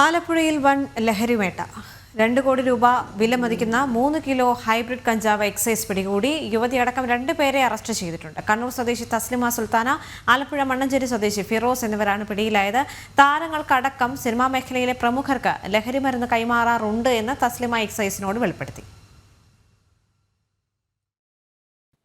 ആലപ്പുഴയിൽ വൺ ലഹരിവേട്ട രണ്ട് കോടി രൂപ വില മതിക്കുന്ന മൂന്ന് കിലോ ഹൈബ്രിഡ് കഞ്ചാവ് എക്സൈസ് പിടികൂടി യുവതിയടക്കം രണ്ട് പേരെ അറസ്റ്റ് ചെയ്തിട്ടുണ്ട്. കണ്ണൂർ സ്വദേശി തസ്ലിമ സുൽത്താന ആലപ്പുഴ മണ്ണഞ്ചേരി സ്വദേശി ഫിറോസ് എന്നിവരാണ് പിടിയിലായത്. താരങ്ങൾക്കടക്കം സിനിമാ മേഖലയിലെ പ്രമുഖർക്ക് ലഹരി മരുന്ന് കൈമാറാറുണ്ട് എന്ന് തസ്ലിമ എക്സൈസിനോട് വെളിപ്പെടുത്തി.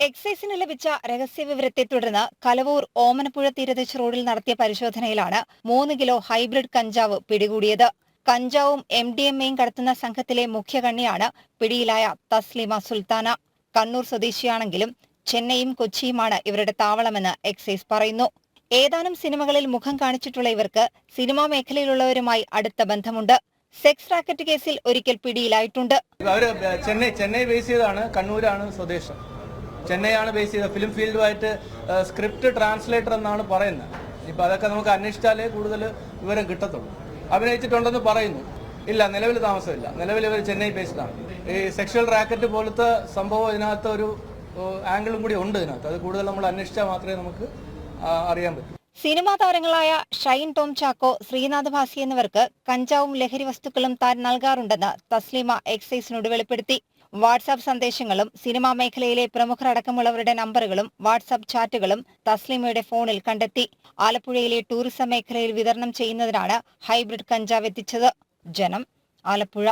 എക്സൈസിന് ലഭിച്ച രഹസ്യവിവരത്തെ തുടർന്ന് കലവൂർ ഓമനപ്പുഴ തീരദേശ റോഡിൽ നടത്തിയ പരിശോധനയിലാണ് മൂന്ന് കിലോ ഹൈബ്രിഡ് കഞ്ചാവ് പിടികൂടിയത്. കഞ്ചാവും എം ഡി എം എയും കടത്തുന്ന സംഘത്തിലെ മുഖ്യകണ്ണിയാണ് പിടിയിലായ തസ്ലിമ സുൽത്താന. കണ്ണൂർ സ്വദേശിയാണെങ്കിലും ചെന്നൈയും കൊച്ചിയുമാണ് ഇവരുടെ താവളമെന്ന് എക്സൈസ് പറയുന്നു. ഏതാനും സിനിമകളിൽ മുഖം കാണിച്ചിട്ടുള്ള ഇവർക്ക് സിനിമാ മേഖലയിലുള്ളവരുമായി അടുത്ത ബന്ധമുണ്ട്. സെക്സ് റാക്കറ്റ് കേസിൽ ഒരിക്കൽ പിടിയിലായിട്ടുണ്ട്. അവർ ചെന്നൈ ചെന്നൈ ബേസ് ചെയ്താണ് കണ്ണൂരാണ് സ്വദേശം. ചെന്നൈയാണ് ബേസ് ചെയ്തത്. ഫിലിം ഫീൽഡുമായിട്ട് സ്ക്രിപ്റ്റ് ട്രാൻസ്ലേറ്റർ എന്നാണ് പറയുന്നത്. ഇപ്പം അതൊക്കെ നമുക്ക് അന്വേഷിച്ചാലേ കൂടുതൽ വിവരം കിട്ടത്തുള്ളൂ. അഭിനയിച്ചിട്ടുണ്ടെന്ന് പറയുന്നു. ഇല്ല നിലവിൽ താമസമില്ല. നിലവിൽ ഇവർ ചെന്നൈ ബേസ്ഡ് ആണ്. ഈ സെക്ഷൽ റാക്കറ്റ് പോലത്തെ സംഭവം ഇതിനകത്ത് ഒരു ആംഗിളും കൂടി ഉണ്ട് ഇതിനകത്ത്. അത് കൂടുതൽ നമ്മൾ അന്വേഷിച്ചാൽ മാത്രമേ നമുക്ക് അറിയാൻ പറ്റൂ. സിനിമാ താരങ്ങളായ ഷൈൻ ടോം ചാക്കോ ശ്രീനാഥ് ഭാസി എന്നിവർക്ക് കഞ്ചാവും ലഹരി വസ്തുക്കളും താൻ നൽകാറുണ്ടെന്ന് തസ്ലീമ എക്സൈസിനോട് വെളിപ്പെടുത്തി. വാട്സാപ്പ് സന്ദേശങ്ങളും സിനിമാ മേഖലയിലെ പ്രമുഖരടക്കമുള്ളവരുടെ നമ്പറുകളും വാട്സാപ്പ് ചാറ്റുകളും തസ്ലീമയുടെ ഫോണിൽ കണ്ടെത്തി. ആലപ്പുഴയിലെ ടൂറിസം മേഖലയിൽ വിതരണം ചെയ്യുന്നതിനാണ് ഹൈബ്രിഡ് കഞ്ചാവ് എത്തിച്ചത്. ജനം ആലപ്പുഴ.